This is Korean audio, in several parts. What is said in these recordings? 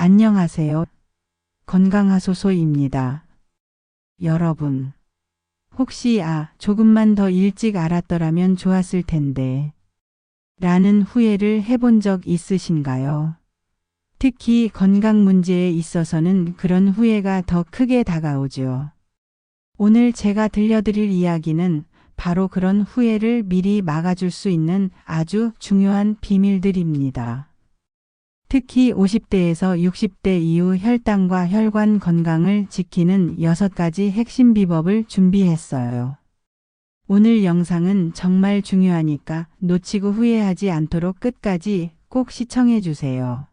안녕하세요. 건강하소소입니다. 여러분. 혹시 아, 조금만 더 일찍 알았더라면 좋았을 텐데. 라는 후회를 해본 적 있으신가요? 특히 건강 문제에 있어서는 그런 후회가 더 크게 다가오죠. 오늘 제가 들려드릴 이야기는 바로 그런 후회를 미리 막아줄 수 있는 아주 중요한 비밀들입니다. 특히 50대에서 60대 이후 혈당과 혈관 건강을 지키는 6가지 핵심 비법을 준비했어요. 오늘 영상은 정말 중요하니까 놓치고 후회하지 않도록 끝까지 꼭 시청해 주세요.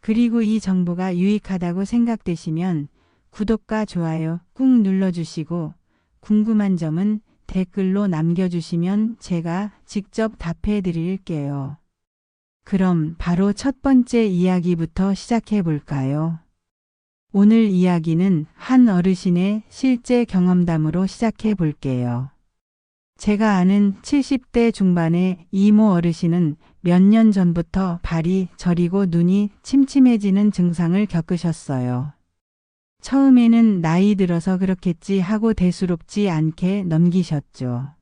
그리고 이 정보가 유익하다고 생각되시면 구독과 좋아요 꾹 눌러주시고 궁금한 점은 댓글로 남겨주시면 제가 직접 답해 드릴게요. 그럼 바로 첫 번째 이야기부터 시작해 볼까요? 오늘 이야기는 한 어르신의 실제 경험담으로 시작해 볼게요. 제가 아는 70대 중반의 이모 어르신은 몇 년 전부터 발이 저리고 눈이 침침해지는 증상을 겪으셨어요. 처음에는 나이 들어서 그렇겠지 하고 대수롭지 않게 넘기셨죠.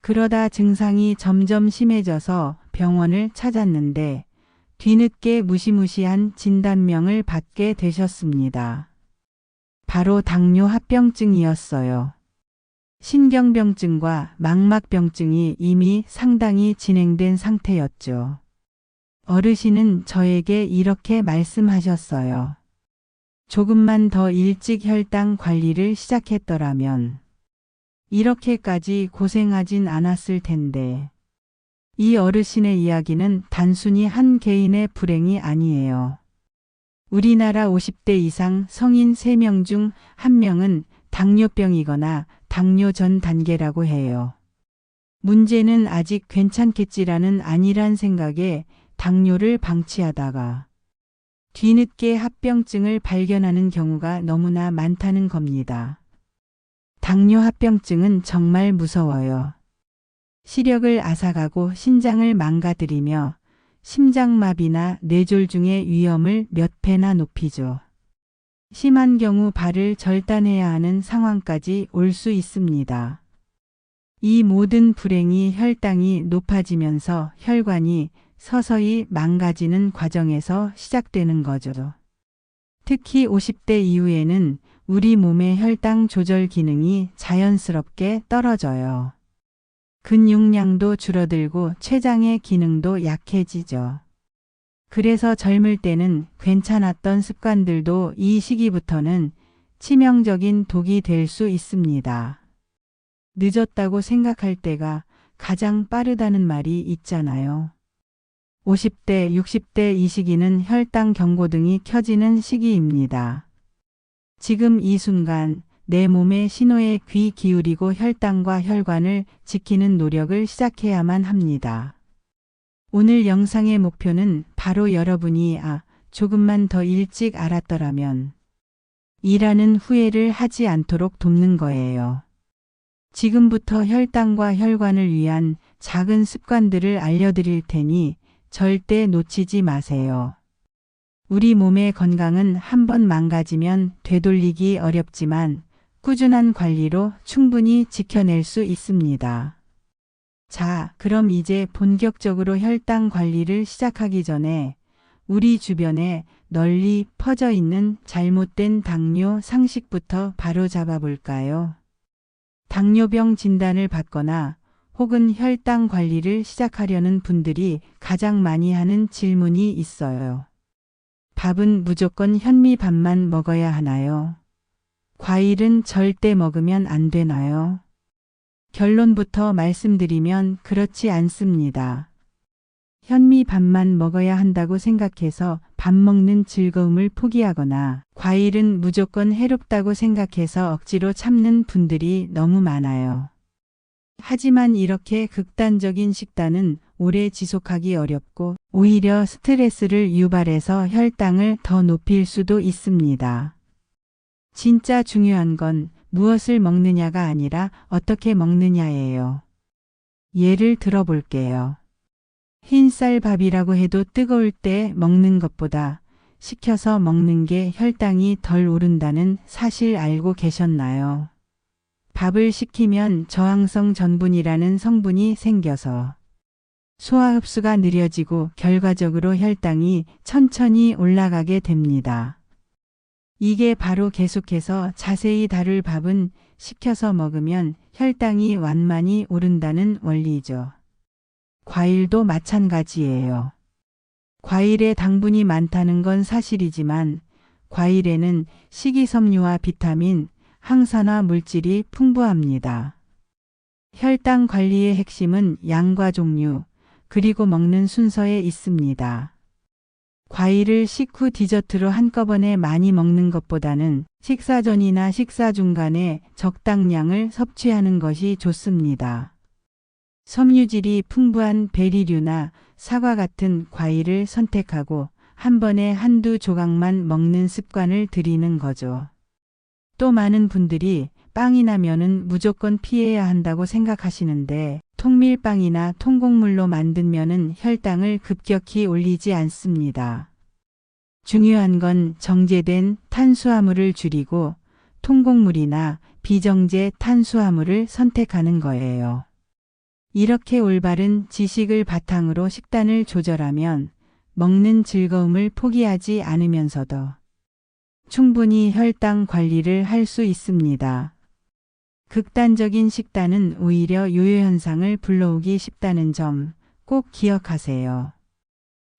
그러다 증상이 점점 심해져서 병원을 찾았는데 뒤늦게 무시무시한 진단명을 받게 되셨습니다. 바로 당뇨 합병증이었어요. 신경병증과 망막병증이 이미 상당히 진행된 상태였죠. 어르신은 저에게 이렇게 말씀하셨어요. 조금만 더 일찍 혈당 관리를 시작했더라면 이렇게까지 고생하진 않았을 텐데. 이 어르신의 이야기는 단순히 한 개인의 불행이 아니에요. 우리나라 50대 이상 성인 3명 중 1명은 당뇨병이거나 당뇨 전 단계라고 해요. 문제는 아직 괜찮겠지라는 안일한 생각에 당뇨를 방치하다가 뒤늦게 합병증을 발견하는 경우가 너무나 많다는 겁니다. 당뇨 합병증은 정말 무서워요. 시력을 앗아가고 신장을 망가뜨리며 심장마비나 뇌졸중의 위험을 몇 배나 높이죠. 심한 경우 발을 절단해야 하는 상황까지 올 수 있습니다. 이 모든 불행이 혈당이 높아지면서 혈관이 서서히 망가지는 과정에서 시작되는 거죠. 특히 50대 이후에는 우리 몸의 혈당 조절 기능이 자연스럽게 떨어져요. 근육량도 줄어들고 췌장의 기능도 약해지죠. 그래서 젊을 때는 괜찮았던 습관들도 이 시기부터는 치명적인 독이 될 수 있습니다. 늦었다고 생각할 때가 가장 빠르다는 말이 있잖아요. 50대, 60대 이 시기는 혈당 경고등이 켜지는 시기입니다. 지금 이 순간 내 몸의 신호에 귀 기울이고 혈당과 혈관을 지키는 노력을 시작해야만 합니다. 오늘 영상의 목표는 바로 여러분이 아, 조금만 더 일찍 알았더라면 이라는 후회를 하지 않도록 돕는 거예요. 지금부터 혈당과 혈관을 위한 작은 습관들을 알려드릴 테니 절대 놓치지 마세요. 우리 몸의 건강은 한 번 망가지면 되돌리기 어렵지만 꾸준한 관리로 충분히 지켜낼 수 있습니다. 자, 그럼 이제 본격적으로 혈당 관리를 시작하기 전에 우리 주변에 널리 퍼져 있는 잘못된 당뇨 상식부터 바로 잡아볼까요? 당뇨병 진단을 받거나 혹은 혈당 관리를 시작하려는 분들이 가장 많이 하는 질문이 있어요. 밥은 무조건 현미밥만 먹어야 하나요? 과일은 절대 먹으면 안 되나요? 결론부터 말씀드리면 그렇지 않습니다. 현미밥만 먹어야 한다고 생각해서 밥 먹는 즐거움을 포기하거나 과일은 무조건 해롭다고 생각해서 억지로 참는 분들이 너무 많아요. 하지만 이렇게 극단적인 식단은 오래 지속하기 어렵고 오히려 스트레스를 유발해서 혈당을 더 높일 수도 있습니다. 진짜 중요한 건 무엇을 먹느냐가 아니라 어떻게 먹느냐예요. 예를 들어 볼게요. 흰쌀밥이라고 해도 뜨거울 때 먹는 것보다 식혀서 먹는 게 혈당이 덜 오른다는 사실 알고 계셨나요? 밥을 식히면 저항성 전분이라는 성분이 생겨서 소화 흡수가 느려지고 결과적으로 혈당이 천천히 올라가게 됩니다. 이게 바로 계속해서 자세히 다룰 밥은 식혀서 먹으면 혈당이 완만히 오른다는 원리죠. 과일도 마찬가지예요. 과일에 당분이 많다는 건 사실이지만 과일에는 식이섬유와 비타민, 항산화 물질이 풍부합니다. 혈당 관리의 핵심은 양과 종류, 그리고 먹는 순서에 있습니다. 과일을 식후 디저트로 한꺼번에 많이 먹는 것보다는 식사 전이나 식사 중간에 적당량을 섭취하는 것이 좋습니다. 섬유질이 풍부한 베리류나 사과 같은 과일을 선택하고 한 번에 한두 조각만 먹는 습관을 들이는 거죠. 또 많은 분들이 빵이나 면은 무조건 피해야 한다고 생각하시는데 통밀빵이나 통곡물로 만든 면은 혈당을 급격히 올리지 않습니다. 중요한 건 정제된 탄수화물을 줄이고 통곡물이나 비정제 탄수화물을 선택하는 거예요. 이렇게 올바른 지식을 바탕으로 식단을 조절하면 먹는 즐거움을 포기하지 않으면서도 충분히 혈당 관리를 할 수 있습니다. 극단적인 식단은 오히려 요요 현상을 불러오기 쉽다는 점 꼭 기억하세요.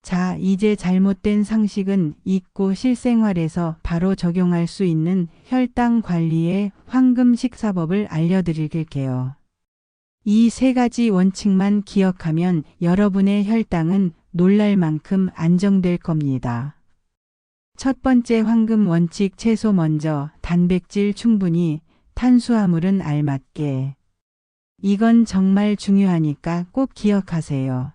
자, 이제 잘못된 상식은 잊고 실생활에서 바로 적용할 수 있는 혈당 관리의 황금 식사법을 알려드릴게요. 이 세 가지 원칙만 기억하면 여러분의 혈당은 놀랄 만큼 안정될 겁니다. 첫 번째 황금 원칙 채소 먼저 단백질 충분히 탄수화물은 알맞게. 이건 정말 중요하니까 꼭 기억하세요.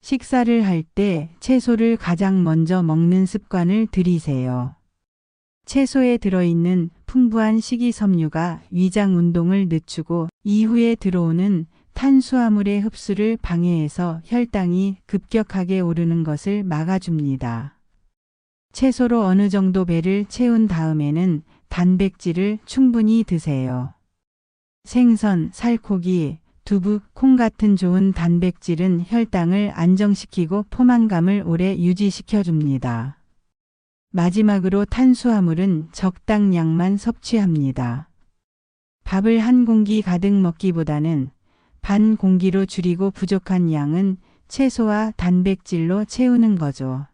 식사를 할 때 채소를 가장 먼저 먹는 습관을 들이세요. 채소에 들어있는 풍부한 식이섬유가 위장 운동을 늦추고 이후에 들어오는 탄수화물의 흡수를 방해해서 혈당이 급격하게 오르는 것을 막아줍니다. 채소로 어느 정도 배를 채운 다음에는 단백질을 충분히 드세요. 생선, 살코기, 두부, 콩 같은 좋은 단백질은 혈당을 안정시키고 포만감을 오래 유지시켜 줍니다. 마지막으로 탄수화물은 적당량만 섭취합니다. 밥을 한 공기 가득 먹기보다는 반 공기로 줄이고 부족한 양은 채소와 단백질로 채우는 거죠.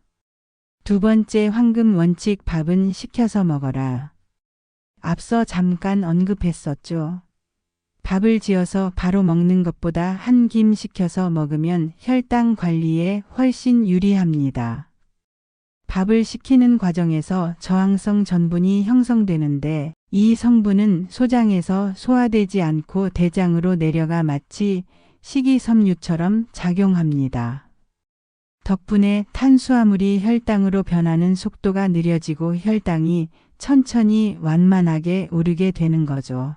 두 번째 황금 원칙 밥은 식혀서 먹어라. 앞서 잠깐 언급했었죠. 밥을 지어서 바로 먹는 것보다 한김 식혀서 먹으면 혈당 관리에 훨씬 유리합니다. 밥을 식히는 과정에서 저항성 전분이 형성되는데 이 성분은 소장에서 소화되지 않고 대장으로 내려가 마치 식이섬유처럼 작용합니다. 덕분에 탄수화물이 혈당으로 변하는 속도가 느려지고 혈당이 천천히 완만하게 오르게 되는 거죠.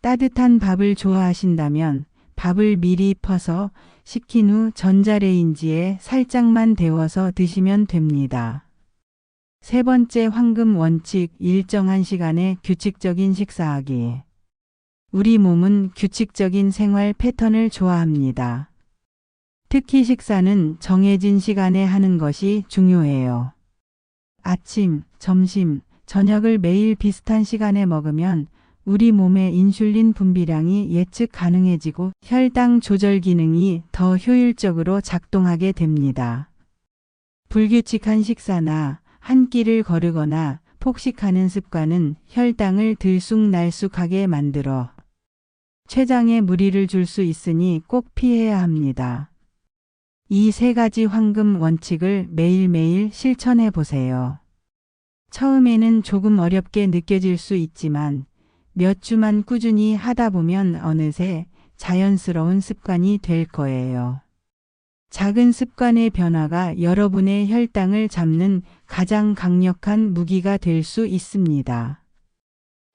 따뜻한 밥을 좋아하신다면 밥을 미리 퍼서 식힌 후 전자레인지에 살짝만 데워서 드시면 됩니다. 세 번째 황금 원칙 일정한 시간에 규칙적인 식사하기. 우리 몸은 규칙적인 생활 패턴을 좋아합니다. 특히 식사는 정해진 시간에 하는 것이 중요해요. 아침, 점심, 저녁을 매일 비슷한 시간에 먹으면 우리 몸의 인슐린 분비량이 예측 가능해지고 혈당 조절 기능이 더 효율적으로 작동하게 됩니다. 불규칙한 식사나 한 끼를 거르거나 폭식하는 습관은 혈당을 들쑥날쑥하게 만들어 췌장에 무리를 줄 수 있으니 꼭 피해야 합니다. 이 세 가지 황금 원칙을 매일매일 실천해 보세요. 처음에는 조금 어렵게 느껴질 수 있지만 몇 주만 꾸준히 하다 보면 어느새 자연스러운 습관이 될 거예요. 작은 습관의 변화가 여러분의 혈당을 잡는 가장 강력한 무기가 될 수 있습니다.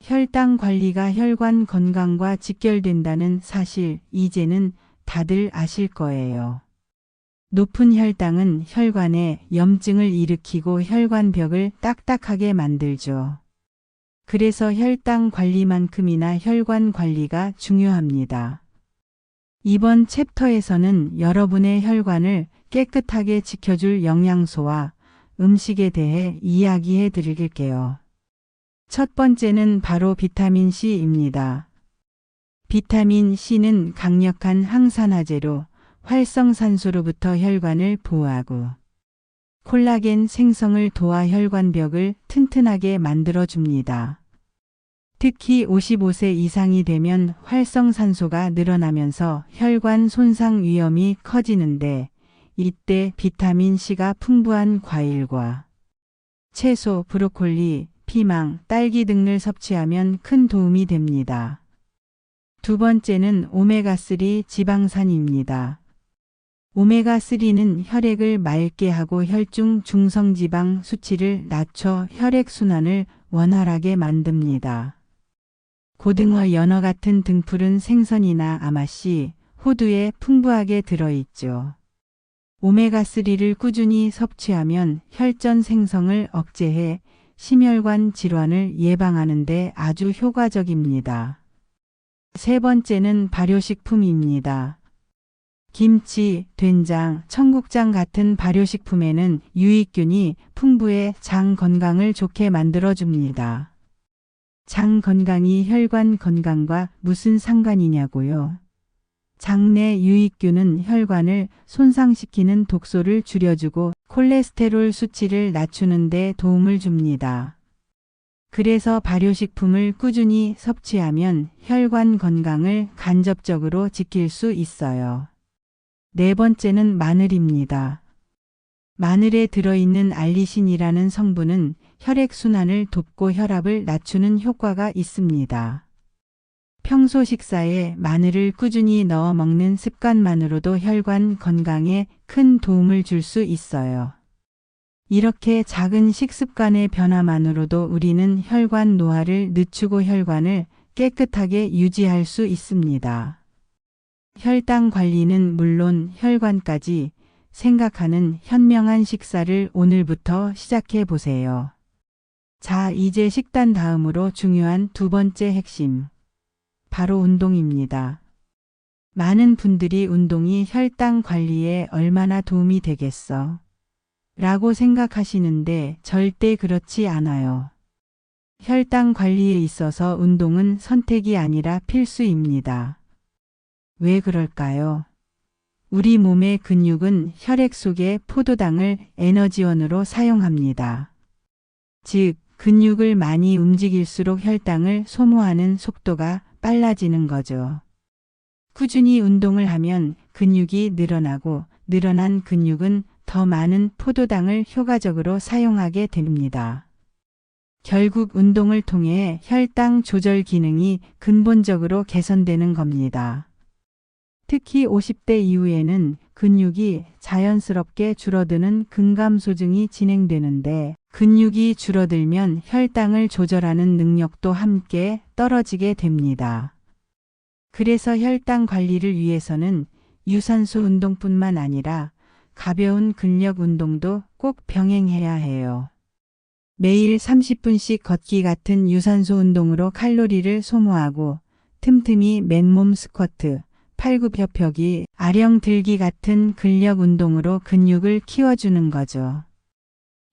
혈당 관리가 혈관 건강과 직결된다는 사실 이제는 다들 아실 거예요. 높은 혈당은 혈관에 염증을 일으키고 혈관벽을 딱딱하게 만들죠. 그래서 혈당 관리만큼이나 혈관 관리가 중요합니다. 이번 챕터에서는 여러분의 혈관을 깨끗하게 지켜줄 영양소와 음식에 대해 이야기해 드릴게요. 첫 번째는 바로 비타민 C입니다. 비타민 C는 강력한 항산화제로 활성산소로부터 혈관을 보호하고 콜라겐 생성을 도와 혈관벽을 튼튼하게 만들어줍니다. 특히 55세 이상이 되면 활성산소가 늘어나면서 혈관 손상 위험이 커지는데 이때 비타민 C가 풍부한 과일과 채소, 브로콜리, 피망, 딸기 등을 섭취하면 큰 도움이 됩니다. 두 번째는 오메가3 지방산입니다. 오메가3는 혈액을 맑게 하고 혈중 중성지방 수치를 낮춰 혈액순환을 원활하게 만듭니다. 고등어, 연어 같은 등푸른 생선이나 아마씨, 호두에 풍부하게 들어있죠. 오메가3를 꾸준히 섭취하면 혈전 생성을 억제해 심혈관 질환을 예방하는 데 아주 효과적입니다. 세 번째는 발효식품입니다. 김치, 된장, 청국장 같은 발효식품에는 유익균이 풍부해 장 건강을 좋게 만들어줍니다. 장 건강이 혈관 건강과 무슨 상관이냐고요? 장내 유익균은 혈관을 손상시키는 독소를 줄여주고 콜레스테롤 수치를 낮추는 데 도움을 줍니다. 그래서 발효식품을 꾸준히 섭취하면 혈관 건강을 간접적으로 지킬 수 있어요. 네 번째는 마늘입니다. 마늘에 들어있는 알리신이라는 성분은 혈액순환을 돕고 혈압을 낮추는 효과가 있습니다. 평소 식사에 마늘을 꾸준히 넣어 먹는 습관만으로도 혈관 건강에 큰 도움을 줄 수 있어요. 이렇게 작은 식습관의 변화만으로도 우리는 혈관 노화를 늦추고 혈관을 깨끗하게 유지할 수 있습니다. 혈당 관리는 물론 혈관까지 생각하는 현명한 식사를 오늘부터 시작해 보세요. 자, 이제 식단 다음으로 중요한 두 번째 핵심. 바로 운동입니다. 많은 분들이 운동이 혈당 관리에 얼마나 도움이 되겠어? 라고 생각하시는데 절대 그렇지 않아요. 혈당 관리에 있어서 운동은 선택이 아니라 필수입니다. 왜 그럴까요? 우리 몸의 근육은 혈액 속의 포도당을 에너지원으로 사용합니다. 즉, 근육을 많이 움직일수록 혈당을 소모하는 속도가 빨라지는 거죠. 꾸준히 운동을 하면 근육이 늘어나고 늘어난 근육은 더 많은 포도당을 효과적으로 사용하게 됩니다. 결국 운동을 통해 혈당 조절 기능이 근본적으로 개선되는 겁니다. 특히 50대 이후에는 근육이 자연스럽게 줄어드는 근감소증이 진행되는데 근육이 줄어들면 혈당을 조절하는 능력도 함께 떨어지게 됩니다. 그래서 혈당 관리를 위해서는 유산소 운동뿐만 아니라 가벼운 근력 운동도 꼭 병행해야 해요. 매일 30분씩 걷기 같은 유산소 운동으로 칼로리를 소모하고 틈틈이 맨몸 스쿼트, 팔굽혀펴기, 아령 들기 같은 근력 운동으로 근육을 키워주는 거죠.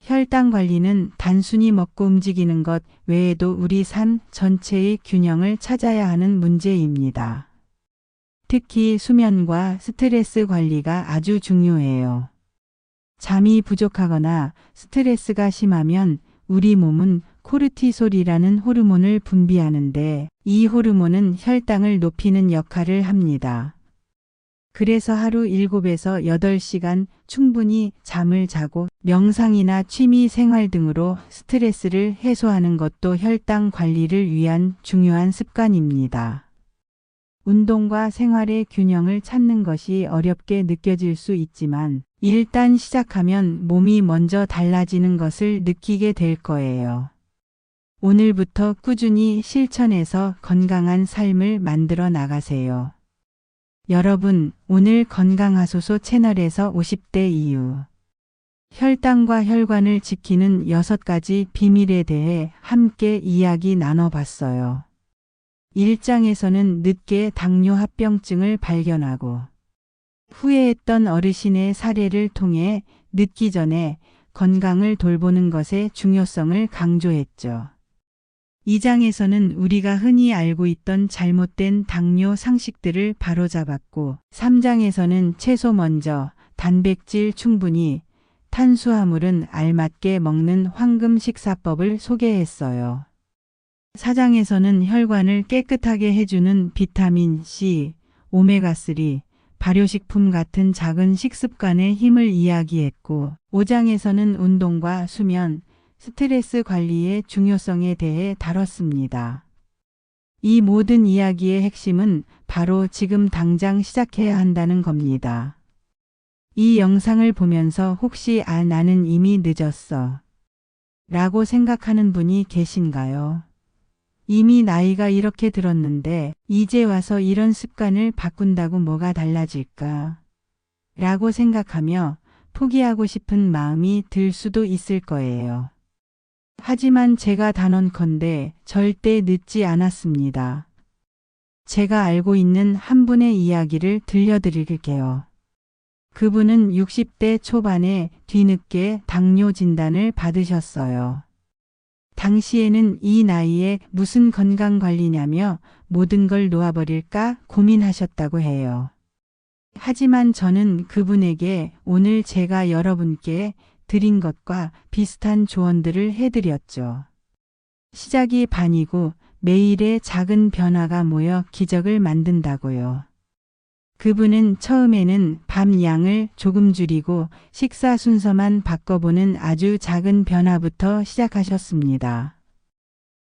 혈당 관리는 단순히 먹고 움직이는 것 외에도 우리 삶 전체의 균형을 찾아야 하는 문제입니다. 특히 수면과 스트레스 관리가 아주 중요해요. 잠이 부족하거나 스트레스가 심하면 우리 몸은 코르티솔이라는 호르몬을 분비하는데 이 호르몬은 혈당을 높이는 역할을 합니다. 그래서 하루 7에서 8시간 충분히 잠을 자고 명상이나 취미 생활 등으로 스트레스를 해소하는 것도 혈당 관리를 위한 중요한 습관입니다. 운동과 생활의 균형을 찾는 것이 어렵게 느껴질 수 있지만 일단 시작하면 몸이 먼저 달라지는 것을 느끼게 될 거예요. 오늘부터 꾸준히 실천해서 건강한 삶을 만들어 나가세요. 여러분, 오늘 건강하소서 채널에서 50대 이후 혈당과 혈관을 지키는 6가지 비밀에 대해 함께 이야기 나눠봤어요. 1장에서는 늦게 당뇨 합병증을 발견하고 후회했던 어르신의 사례를 통해 늦기 전에 건강을 돌보는 것의 중요성을 강조했죠. 2장에서는 우리가 흔히 알고 있던 잘못된 당뇨 상식들을 바로잡았고 3장에서는 채소 먼저 단백질 충분히 탄수화물은 알맞게 먹는 황금 식사법을 소개했어요. 4장에서는 혈관을 깨끗하게 해주는 비타민 C, 오메가3, 발효식품 같은 작은 식습관의 힘을 이야기했고 5장에서는 운동과 수면, 스트레스 관리의 중요성에 대해 다뤘습니다. 이 모든 이야기의 핵심은 바로 지금 당장 시작해야 한다는 겁니다. 이 영상을 보면서 혹시 아 나는 이미 늦었어 라고 생각하는 분이 계신가요? 이미 나이가 이렇게 들었는데 이제 와서 이런 습관을 바꾼다고 뭐가 달라질까? 라고 생각하며 포기하고 싶은 마음이 들 수도 있을 거예요. 하지만 제가 단언컨대 절대 늦지 않았습니다. 제가 알고 있는 한 분의 이야기를 들려드릴게요. 그분은 60대 초반에 뒤늦게 당뇨 진단을 받으셨어요. 당시에는 이 나이에 무슨 건강 관리냐며 모든 걸 놓아버릴까 고민하셨다고 해요. 하지만 저는 그분에게 오늘 제가 여러분께 드린 것과 비슷한 조언들을 해드렸죠. 시작이 반이고 매일의 작은 변화가 모여 기적을 만든다고요. 그분은 처음에는 밤 양을 조금 줄이고 식사 순서만 바꿔보는 아주 작은 변화부터 시작하셨습니다.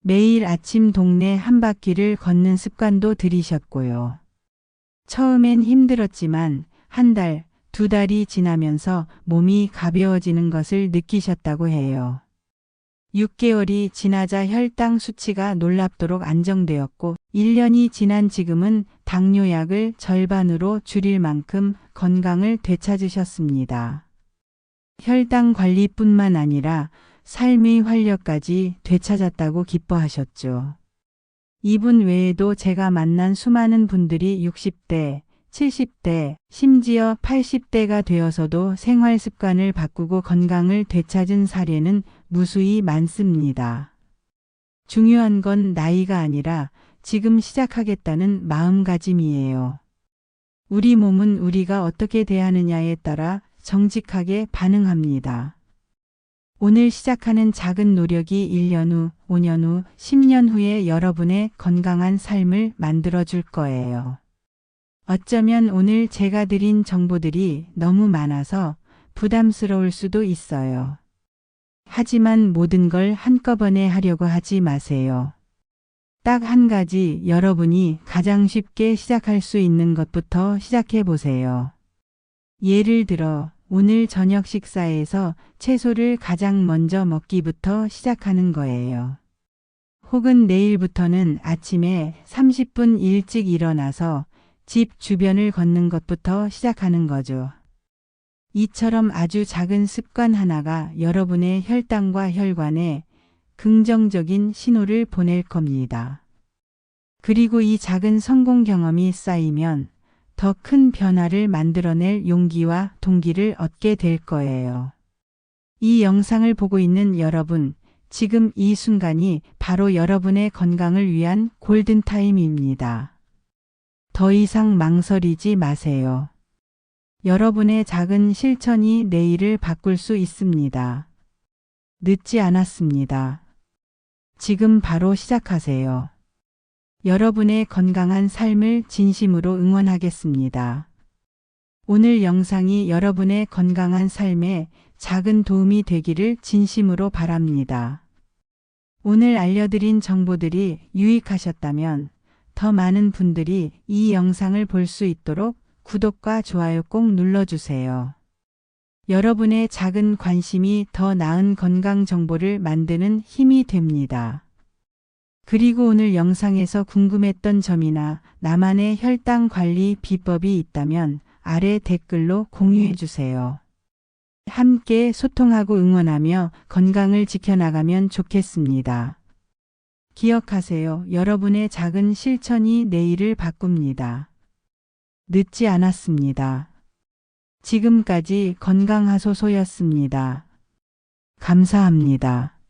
매일 아침 동네 한 바퀴를 걷는 습관도 들이셨고요. 처음엔 힘들었지만 한 달, 두 달이 지나면서 몸이 가벼워지는 것을 느끼셨다고 해요. 6개월이 지나자 혈당 수치가 놀랍도록 안정되었고 1년이 지난 지금은 당뇨약을 절반으로 줄일 만큼 건강을 되찾으셨습니다. 혈당 관리뿐만 아니라 삶의 활력까지 되찾았다고 기뻐하셨죠. 이분 외에도 제가 만난 수많은 분들이 60대, 70대, 심지어 80대가 되어서도 생활 습관을 바꾸고 건강을 되찾은 사례는 무수히 많습니다. 중요한 건 나이가 아니라 지금 시작하겠다는 마음가짐이에요. 우리 몸은 우리가 어떻게 대하느냐에 따라 정직하게 반응합니다. 오늘 시작하는 작은 노력이 1년 후, 5년 후, 10년 후에 여러분의 건강한 삶을 만들어 줄 거예요. 어쩌면 오늘 제가 드린 정보들이 너무 많아서 부담스러울 수도 있어요. 하지만 모든 걸 한꺼번에 하려고 하지 마세요. 딱 한 가지 여러분이 가장 쉽게 시작할 수 있는 것부터 시작해 보세요. 예를 들어 오늘 저녁 식사에서 채소를 가장 먼저 먹기부터 시작하는 거예요. 혹은 내일부터는 아침에 30분 일찍 일어나서 집 주변을 걷는 것부터 시작하는 거죠. 이처럼 아주 작은 습관 하나가 여러분의 혈당과 혈관에 긍정적인 신호를 보낼 겁니다. 그리고 이 작은 성공 경험이 쌓이면 더 큰 변화를 만들어낼 용기와 동기를 얻게 될 거예요. 이 영상을 보고 있는 여러분, 지금 이 순간이 바로 여러분의 건강을 위한 골든타임입니다. 더 이상 망설이지 마세요. 여러분의 작은 실천이 내일을 바꿀 수 있습니다. 늦지 않았습니다. 지금 바로 시작하세요. 여러분의 건강한 삶을 진심으로 응원하겠습니다. 오늘 영상이 여러분의 건강한 삶에 작은 도움이 되기를 진심으로 바랍니다. 오늘 알려드린 정보들이 유익하셨다면 더 많은 분들이 이 영상을 볼 수 있도록 구독과 좋아요 꼭 눌러주세요. 여러분의 작은 관심이 더 나은 건강 정보를 만드는 힘이 됩니다. 그리고 오늘 영상에서 궁금했던 점이나 나만의 혈당 관리 비법이 있다면 아래 댓글로 공유해 주세요. 함께 소통하고 응원하며 건강을 지켜나가면 좋겠습니다. 기억하세요. 여러분의 작은 실천이 내일을 바꿉니다. 늦지 않았습니다. 지금까지 건강하소소였습니다. 감사합니다.